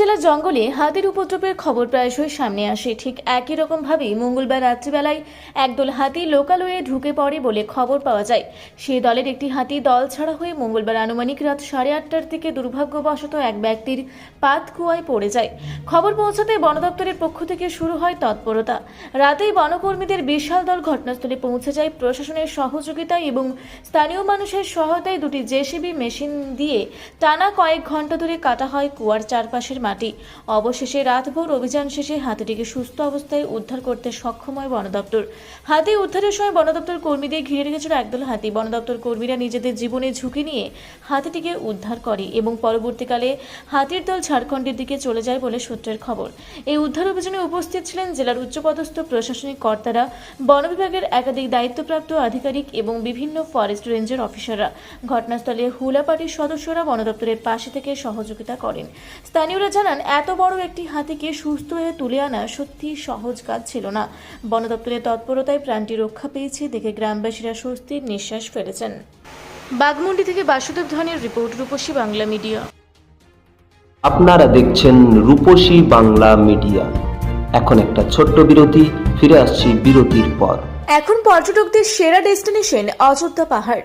জেলার জঙ্গলে হাতির উপদ্রবের খবর প্রায়শই সামনে আসে। ঠিক একই রকমভাবেই মঙ্গলবার রাত্রিবেলায় একদল হাতি লোকালয়ে ঢুকে পড়ে বলে খবর পাওয়া যায়। সেই দলের একটি হাতি দল ছাড়া হয়ে মঙ্গলবার আনুমানিক রাত সাড়ে আটটার দিকে দুর্ভাগ্যবশত এক ব্যক্তির পাত কুয়ায় পড়ে যায়। খবর পৌঁছাতে বন দপ্তরের পক্ষ থেকে শুরু হয় তৎপরতা। রাতেই বনকর্মীদের বিশাল দল ঘটনাস্থলে পৌঁছে যায়। প্রশাসনের সহযোগিতায় এবং স্থানীয় মানুষের সহায়তায় দুটি জেসিবি মেশিন দিয়ে টানা কয়েক ঘণ্টা ধরে কাটা হয় কুয়ার চারপাশের মাটি। অবশেষে রাতভর অভিযান শেষে হাতিটিকে সুস্থ অবস্থায় উদ্ধার করতে সক্ষম হয় বন দপ্তর। হাতি উদ্ধারের সময় বন দপ্তর কর্মীদের ঘিরে রেখেছিল একদল হাতি। বন দপ্তর কর্মীরা নিজেদের জীবনে ঝুঁকি নিয়ে হাতিটিকে উদ্ধার করে এবং পরবর্তীকালে হাতির দল ঝাড়খণ্ডের দিকে চলে যায় বলে সূত্রের খবর। এই উদ্ধার অভিযানে উপস্থিত ছিলেন জেলার উচ্চপদস্থ প্রশাসনিক কর্তারা, বন বিভাগের একাধিক দায়িত্বপ্রাপ্ত আধিকারিক এবং বিভিন্ন ফরেস্ট রেঞ্জের অফিসাররা। ঘটনাস্থলে হুলা পার্টির সদস্যরা বন দপ্তরের পাশে থেকে সহযোগিতা করেন। স্থানীয়রা জানান এত বড় একটি হাতিকে সুস্থ হয়ে তুলে আনা সত্যি সহজ কাজ ছিল না। বন দপ্তরের তৎপরতায় প্রাণটি রক্ষা পেয়েছে দেখে গ্রামবাসীরা স্বস্তির নিঃশ্বাস ফেলেছেন। বাগমুন্ডি থেকে বাসুদেব ধনের রিপোর্ট রূপসী বাংলা মিডিয়া। আপনারা দেখছেন রূপসী বাংলা মিডিয়া। এখন একটা ছোট্ট বিরতি ফিরে আসছি বিরতির পর। এখন পর্যটকদের সেরা ডেস্টিনেশন অযোধ্যা পাহাড়।